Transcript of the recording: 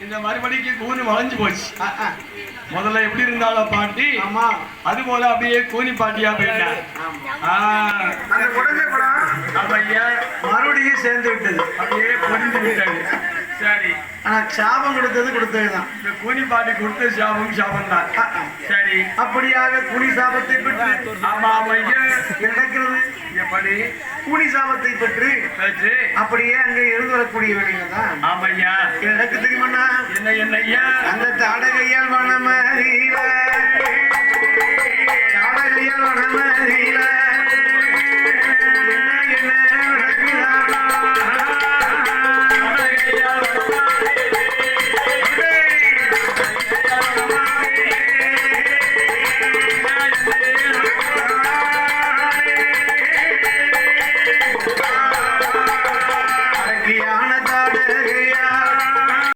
இந்த மறுபடிக்கு கூனி வளைஞ்சு போச்சு. ஆ, ஆ. முதல்ல எப்படி இருந்தாலும் பாட்டி ஆமா. அது போல அப்படியே கூனி பாட்டியா போயிட்டார் ஆ, அந்த குழந்தை கூட அப்ப ஏன் மறுபடியும் சேர்ந்து விட்டது. அப்படியே சரி. ஆனா சாபம் கொடுத்தது கொடுத்ததுதான் இந்த கூனி பாட்டி கொடுத்த சாபம் சாபம் தான். சரி. அப்படியாக குனி சாபத்தை பெற்று ஆமா ஐயா. நடக்கிறது எப்படி குனி சாபத்தை பெற்று பெற்று அப்படியே அங்க இருந்து வரக்கூடிய வேலைங்க தான். ஆமையா. எனக்கு தெரியுமண்ணா? என்ன என்ன ஐயா அந்த மனம